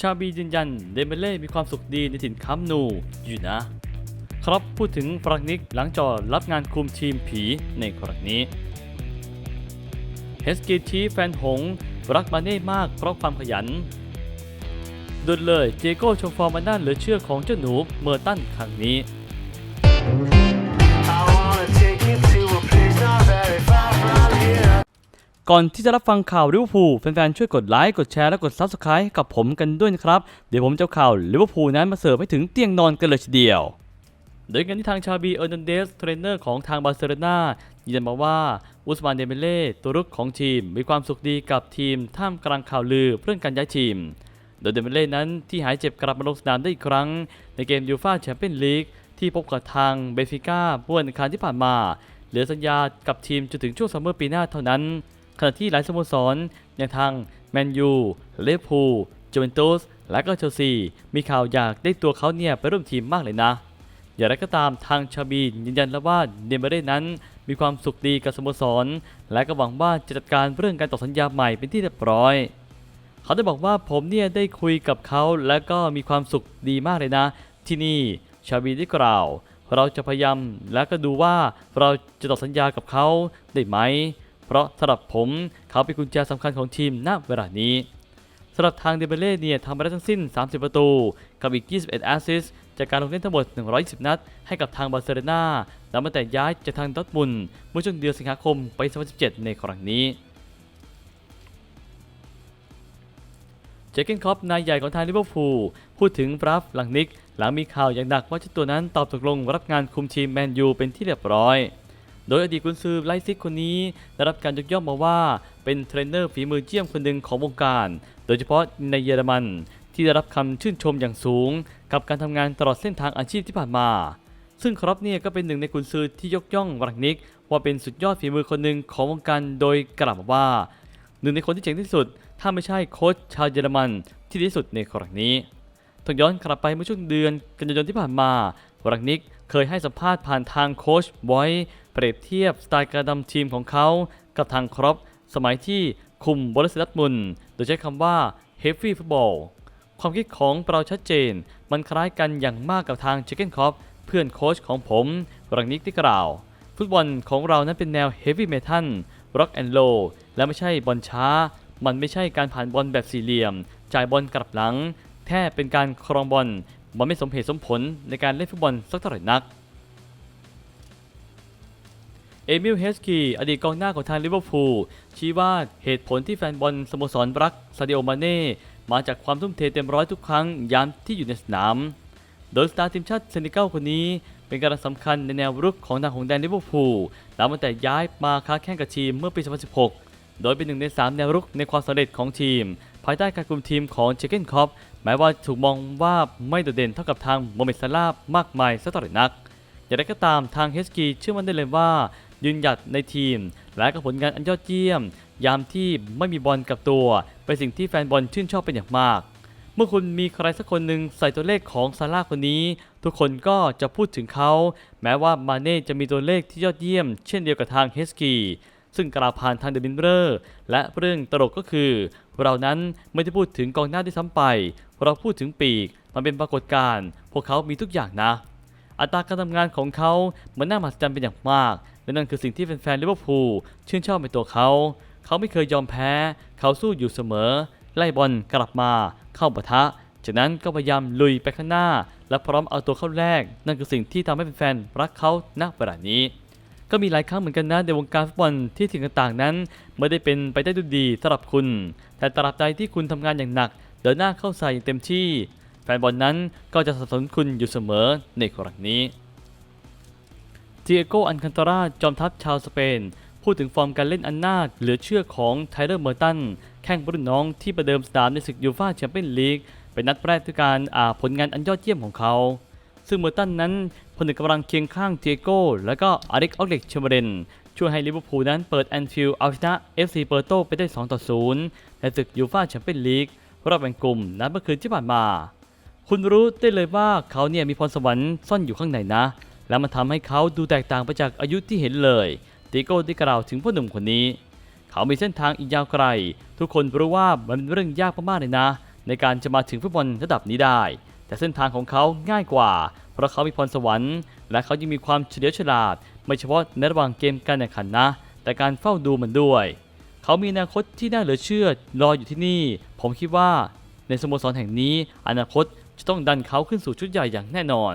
ชาบียืนยันเดเมเล่มีความสุขดีในถิ่นคัมนูอยู่นะ ครับพูดถึงฟรังนิกหลังจอรับงานคุมทีมผีในครั้งนี้เฮสกีทีแฟนหง รักมาเน่มากเพราะความขยันดุดเลยเจโก้ชว์ฟอร์มอันน่าเหลือเชื่อของเจ้าหนูเมอร์ตันครั้งนี้ ก่อนที่จะรับฟังข่าวลิเวอร์พูลแฟนๆ ช่วยกดไลค์ กดแชร์และกด Subscribe กับผมกันด้วยนะครับ เดี๋ยวผมจะข่าวลิเวอร์พูลนั้นมาเสิร์ฟให้ถึงเตียงนอนกันเลยทีเดียว โดยกันที่ทางชาบีเออร์นันเดสเทรนเนอร์ของทางบาร์เซโลนายืนยันมาว่าอุสมานเดเมเล่ตัวรุกของทีม มีความสุขดีกับทีมท่ามกลางข่าวลือเรื่องการย้ายทีม โดยเดเมเล่นั้นที่หายเจ็บกลับมาลงสนามได้อีกครั้ง ในเกมยูฟ่าแชมเปี้ยนลีกที่พบกับทางเบฟิก้าเมื่อวันอังคารที่ผ่านมา เหลือสัญญากับทีมจนถึงช่วงซัมเมอร์ปีหน้าเท่านั้น ขณะที่หลายสโมสรอย่างทางแมนยูเลฟพูลจูเวนตุสและก็เชลซีมีข่าวอยากได้ตัวเขาเนี่ยไปร่วมทีมมากเลยนะ อย่างไรก็ตามทางชาบียืนยันแล้วว่าเดมเบเร่นั้น มีความสุขดีกับสโมสร และก็หวังว่าจะจัดการเรื่องการต่อสัญญาใหม่เป็นที่เรียบร้อยเขาได้บอกว่าผมเนี่ยได้คุยกับเขาและก็มีความสุขดีมากเลยนะ ที่นี่ชาบีได้กล่าว เราจะพยายามและก็ดูว่าเราจะต่อสัญญากับเขาได้ไหม เพราะสำหรับผมเขาเป็นกุญแจสำคัญของทีมณเวลานี้สำหรับทางเดเบเล่เนี่ยทำไปได้ทั้งสิ้น 30 ประตู กับอีก 21 แอสซิสจากการลงเล่นทั้งหมด 120 นัด ให้กับทางบาร์เซโลนาหลังมาแต่ย้ายจากทางดอทมุนเมื่อช่วงเดือนสิงหาคมปี2017 ในครั้งนี้เจเกนคอปนายใหญ่ของทางลิเวอร์พูลพูดถึงบรัฟหลังนิก หลังมีข่าวอย่างหนักว่าเจ้าตัวนั้นตอบตกลงรับงานคุมทีมแมนยูเป็นที่เรียบร้อย โดยอดีตกุนซือไลซิกคนนี้ได้รับการยกย่องมาว่า เป็นเทรนเนอร์ฝีมือเยี่ยมคนหนึ่งของวงการ โดยเฉพาะในเยอรมัน ที่ได้รับคำชื่นชมอย่างสูง กับการทำงานตลอดเส้นทางอาชีพที่ผ่านมา ซึ่งครอปเนี่ยก็เป็นหนึ่งในกุนซือที่ยกย่องวรังนิก ว่าเป็นสุดยอดฝีมือคนหนึ่งของวงการโดยกล่าวว่า หนึ่งในคนที่เจ๋งที่สุด ถ้าไม่ใช่โค้ชชาวเยอรมันที่ดีที่สุดในครั้งนี้ต้องย้อนกลับไปเมื่อช่วงเดือนกันยายนที่ผ่านมา รังนิกเคยให้สัมภาษณ์ผ่านทางโค้ชบอยเปรียบเทียบสไตล์การดำทีมของเขากับทางครอปสมัยที่คุมบริษัทมุนโดยใช้คำว่า heavy football ความคิดของเราชัดเจน มันคล้ายกันอย่างมากกับทางเจเกนครอปเพื่อนโค้ชของผม รังนิกที่กล่าว ฟุตบอลของเรานั้นเป็นแนว heavy metal rock and roll และไม่ใช่บอลช้า มันไม่ใช่การผ่านบอลแบบสี่เหลี่ยม จ่ายบอลกลับหลัง แท้เป็นการครองบอล มันไม่สมเหตุสมผลในการเล่นฟุตบอลสักเท่าไหร่นัก เอมิล เฮสกีอดีตกองหน้าของทางลิเวอร์พูลชี้ว่าเหตุผลที่แฟนบอลสโมสรรักซาดิโอมาเน่มาจากความทุ่มเทเต็มร้อยทุกครั้งยามที่อยู่ในสนาม โดยสตาร์ทีมชาติเซนิเกัลคนนี้เป็นกำลังสำคัญในแนวรุกของทางหงแดนลิเวอร์พูลหลังมาแต่ย้ายมาค้าแข่งกับทีมเมื่อปี 2016 โดยเป็นหนึ่งใน 3 แนวรุกในความสำเร็จของทีม ภายใต้การคุมทีมของเจเกนคอป แม้ว่าถูกมองว่าไม่โดดเด่นเท่ากับทางโมเมดซาลามากมายสักเท่าไหร่นัก อย่างไรก็ตามทางเฮสกีเชื่อมั่นได้เลยว่า ยืนหยัดในทีม และกับผลงานอันยอดเยี่ยม ยามที่ไม่มีบอลกับตัว เป็นสิ่งที่แฟนบอลชื่นชอบเป็นอย่างมาก เมื่อคุณมีใครสักคนหนึ่งใส่ตัวเลขของซาร่าคนนี้ ทุกคนก็จะพูดถึงเขา แม้ว่ามาเน่จะมีตัวเลขที่ยอดเยี่ยม เช่นเดียวกับทางเฮสกีซึ่งกล่าวผ่านทางเดอะบินเบอร์และเรื่องตลกก็คือเรานั้นไม่ได้พูดถึงกองหน้าที่ซ้ำไป เราพูดถึงปีก มันเป็นปรากฏการณ์ พวกเขามีทุกอย่างนะ อัตราการทำงานของเขามือนน่ามหัศจรรย์เป็นอย่างมาก และนั่นคือสิ่งที่แฟนๆลิเวอร์พูลชื่นชอบในตัวเขา เขาไม่เคยยอมแพ้ เขาสู้อยู่เสมอ ไล่บอลกลับมา เข้าปะทะ จากนั้นก็พยายามลุยไปข้างหน้า และพร้อมเอาตัวเข้าแรก นั่นคือสิ่งที่ทำให้แฟนๆรักเขาณเวลานี้ ก็มีหลายครั้งเหมือนกันนะในวงการฟุตบอลที่สิ่งต่างๆนั้น ไม่ได้เป็นไปได้ด้วยดีสำหรับคุณ แต่ตราบใดที่คุณทำงานอย่างหนัก เดินหน้าเข้าใส่อย่างเต็มที่ แฟนบอลนั้นก็จะสนับสนุนคุณอยู่เสมอในครั้งนี้เดียโกอันคันตราจอมทัพชาวสเปน พูดถึงฟอร์มการเล่นอันน่าเหลือเชื่อของไทเลอร์เมอร์ตันแข่งรุ่นน้องที่ประเดิมสนามในศึกยูฟ่าแชมเปี้ยนลีกเป็นนัดแรกด้วยการอ่าผลงานอันยอดเยี่ยมของเขา ซึ่งเมอร์ตันนั้นผนึกกำลังเคียงข้างเดียโก้ และก็อาริกออกเล็กเชมเบรนช่วยให้ลิเวอร์พูลนั้นเปิดแอนฟิลด์เอาชนะเอฟซีเปอร์โตไปได้ 2 ต่อ 0 ในศึกยูฟ่าแชมเปี้ยนลีกรอบแบ่งกลุ่มนัดเมื่อคืนที่ผ่านมา คุณรู้ได้เลยว่าเขาเนี่ยมีพรสวรรค์ซ่อนอยู่ข้างในนะ และมันทำให้เขาดูแตกต่างไปจากอายุที่เห็นเลยติโก้ได้กล่าวถึงพ่อหนุ่มคนนี้ เขามีเส้นทางอีกยาวไกล ทุกคนรู้ว่ามันเป็นเรื่องยากมากๆเลยนะ ในการจะมาถึงฟุตบอลระดับนี้ได้ แต่เส้นทางของเขาง่ายกว่า เพราะเขามีพรสวรรค์ และเขายังมีความเฉลียวฉลาด ไม่เฉพาะในระหว่างเกมการแข่งขันนะ แต่การเฝ้าดูมันด้วย เขามีอนาคตที่น่าเหลือเชื่อรออยู่ที่นี่ ผมคิดว่า ในสโมสรแห่งนี้ อนาคตจะต้องดันเขาขึ้นสู่ชุดใหญ่อย่างแน่นอน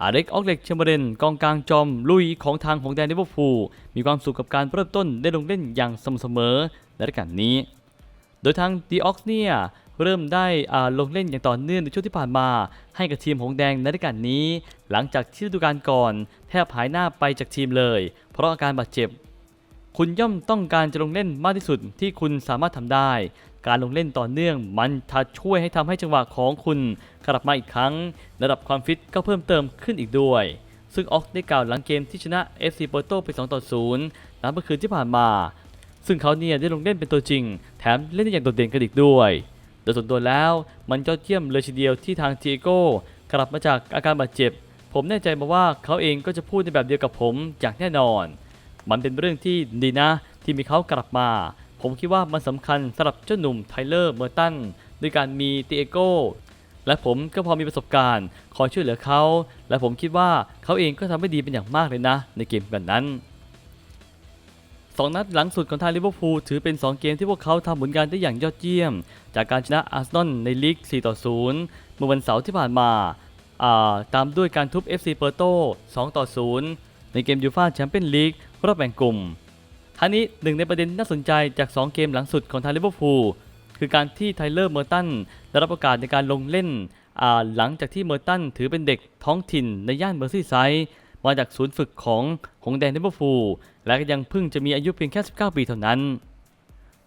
อาเล็กออกเล็กเชมเบอร์เลนกองกลางจอม ลุยของทางของแดนลิเวอร์พูลมีความสุขกับการเริ่มต้นได้ลงเล่นอย่างสม่ำเสมอในรายการนี้ โดยทางดีออกเนี่ย เริ่มได้ลงเล่นอย่างต่อเนื่องในช่วงที่ผ่านมา ให้กับทีมหงแดงในรายการนี้ หลังจากที่ฤดูกาลก่อน แทบหายหน้าไปจากทีมเลย เพราะอาการบาดเจ็บ คุณย่อมต้องการจะลงเล่นมากที่สุดที่คุณสามารถทำได้ การลงเล่นต่อเนื่องมันจะช่วยให้ทำให้จังหวะของคุณกลับมาอีกครั้ง ระดับความฟิตก็เพิ่มเติมขึ้นอีกด้วยซึ่งออกได้กล่าวหลังเกมที่ชนะ FC Porto ไป2ต่อ0นับเมื่อคืนที่ผ่านมา ซึ่งเขาเนี่ยได้ลงเล่นเป็นตัวจริง แถมเล่นได้อย่างโดดเด่นกันอีกด้วย ดยส่วนตัวแล้วมันยอดเยี่ยมเลยทีเดียวที่ทางทีโก้กลับมาจากอาการบาดเจ็บ ผมแน่ใจมาว่าเขาเองก็จะพูดในแบบเดียวกับผมอย่างแน่นอน มันเป็นเรื่องที่ดีนะ ที่มีเขากลับมา ผมคิดว่ามันสำคัญสำหรับเจ้าหนุ่มไทเลอร์เมอร์ตันด้วยการมีตีเอโก้และผมก็พอมีประสบการณ์ คอยช่วยเหลือเขา และผมคิดว่าเขาเองก็ทำได้ดีเป็นอย่างมากเลยนะ ในเกมแบบนั้น สองนัดหลังสุดของทางลิเวอร์พูลถือเป็น 2 เกมที่พวกเขาทำผลงานได้อย่างยอดเยี่ยม จากการชนะอาร์เซนอลในลีก 4 ต่อ 0 เมื่อวันเสาร์ที่ผ่านมา ตามด้วยการทุบ FC เปอร์โต 2 ต่อ 0 ในเกมยูฟ่าแชมเปี้ยนลีกรอบแบ่งกลุ่มทั้งนี้หนึ่งในประเด็นน่าสนใจจาก 2 เกมหลังสุดของทางลิเวอร์พูลคือการที่ไทเลอร์เมอร์ตันได้รับโอกาสในการลงเล่นหลังจากที่เมอร์ตันถือเป็นเด็กท้องถิ่นในย่านเมอร์ซีไซด์ มาจากศูนย์ฝึกของหงแดงลิเวอร์พูลและก็ยังเพิ่งจะมีอายุเพียงแค่ 19 ปีเท่านั้น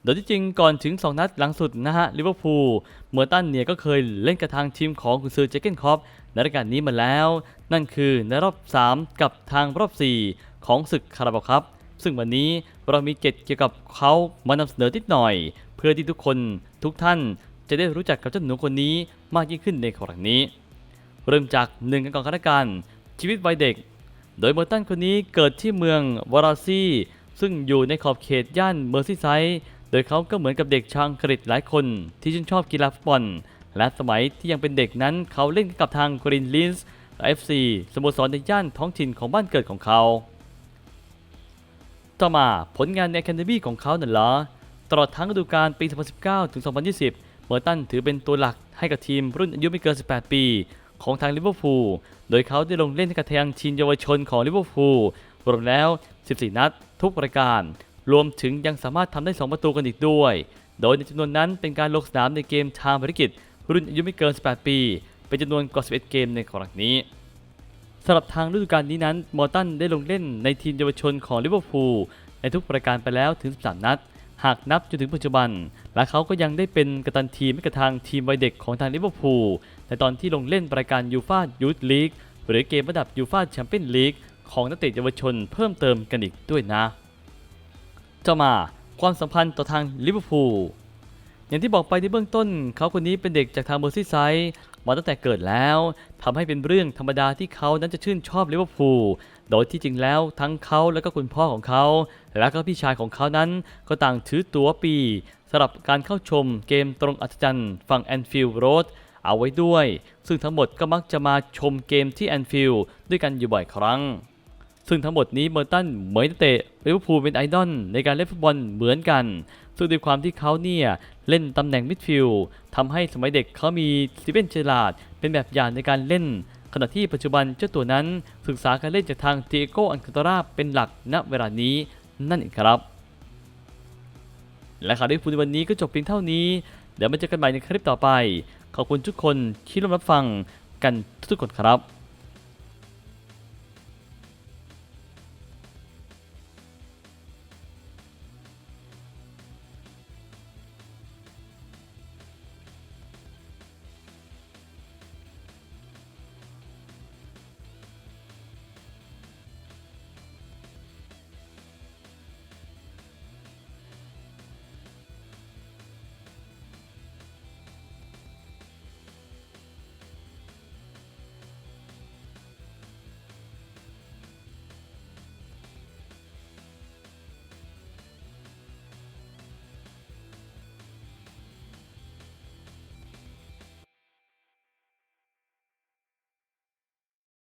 โดยที่จริงก่อนถึง 2 นัดหลังสุดนะฮะลิเวอร์พูลเมอร์ตันเนี่ยก็เคยเล่นกับทางทีมของคุณซือเจเกนคอปในรายการนี้มาแล้ว นั่นคือในรอบ 3 กับทางรอบ 4 ของศึกคาราบาวครับ ซึ่งวันนี้เรามีเกร็ดเกี่ยวกับเขามานำเสนอนิดหน่อย เพื่อที่ทุกคนทุกท่านจะได้รู้จักกับเจ้าหนูคนนี้มากยิ่งขึ้นในครั้งนี้ เริ่มจากหนึ่งกันก่อนกันละกันชีวิตวัยเด็ก โดยเมอร์ตันคนนี้เกิดที่เมืองวาราซีซึ่งอยู่ในขอบเขตย่านเมอร์ซีไซด์โดยเขาก็เหมือนกับเด็กชาวอังกฤษหลายคนที่ชื่นชอบกีฬาฟุตบอล และสมัยที่ยังเป็นเด็กนั้นเขาเล่นกับทางกรีนลินส์และ FC สโมสรในย่านท้องถิ่นของบ้านเกิดของเขา ต่อมาผลงานใน Academy ของเขานั่นเหรอตลอดทั้งฤดูกาลปี 2019 ถึง 2020 เมอร์ตันถือเป็นตัวหลักให้กับทีมรุ่นอายุไม่เกิน 18 ปี ของทางลิเวอร์พูล โดยเขาได้ลงเล่นให้กับทางทีมเยาวชนของลิเวอร์พูลรวมแล้ว 14 นัดทุกรายการ รวมถึงยังสามารถทำได้ 2 ประตูกันอีกด้วย โดยในจำนวนนั้นเป็นการลงสนามในเกมทางภารกิจ รุ่นอายุไม่เกิน 18 ปี เป็นจำนวนกว่า 11 เกมในครั้งนี้สำหรับทางฤดูกาลนี้นั้น มอร์ตันได้ลงเล่นในทีมเยาวชนของลิเวอร์พูลในทุกรายการไปแล้วถึง 13 นัด หากนับจนถึงปัจจุบัน และเขาก็ยังได้เป็นกัปตันทีมให้กับทางทีมวัยเด็กของทางลิเวอร์พูลในตอนที่ลงเล่นรายการยูฟายูทลีกหรือเกมระดับยูฟาแชมเปี้ยนลีกของนักเตะเยาวชนเพิ่มเติมกันอีกด้วยนะต่อมาความสัมพันธ์ต่อทางลิเวอร์พูลอย่างที่บอกไปในเบื้องต้น เขาคนนี้เป็นเด็กจากทางเมอร์ซีไซด์มาตั้งแต่เกิดแล้วทำให้เป็นเรื่องธรรมดาที่เขานั้นจะชื่นชอบลิเวอร์พูล โดยที่จริงแล้วทั้งเขาและก็คุณพ่อของเขา และก็พี่ชายของเขานั้น ก็ต่างถือตั๋วปีสำหรับการเข้าชมเกมตรงอัศจรรย์ฝั่งแอนฟิลด์โรดเอาไว้ด้วย ซึ่งทั้งหมดก็มักจะมาชมเกมที่แอนฟิลด์ด้วยกันอยู่บ่อยครั้ง ซึ่งทั้งหมดนี้เมอร์ตันเหมยนักเตะลิเวอร์พูลเป็นไอดอลในการเล่นฟุตบอลเหมือนกัน ซึ่งด้วยความที่เขาเนี่ยเล่นตำแหน่งมิดฟิลด์ทำให้สมัยเด็กเขามีสตีเวนเจอราร์ดเป็นแบบอย่างในการเล่น ขณะที่ปัจจุบันเจ้าตัวนั้นศึกษาการเล่นจากทางเตียโกอันคาตาราเป็นหลักณเวลานี้นั่นเองครับ และข่าวที่พูดในวันนี้ก็จบเพียงเท่านี้ เดี๋ยวมาเจอกันใหม่ในคลิปต่อไป ขอบคุณทุกคนที่ร่วมรับฟังกันทุกๆคนครับ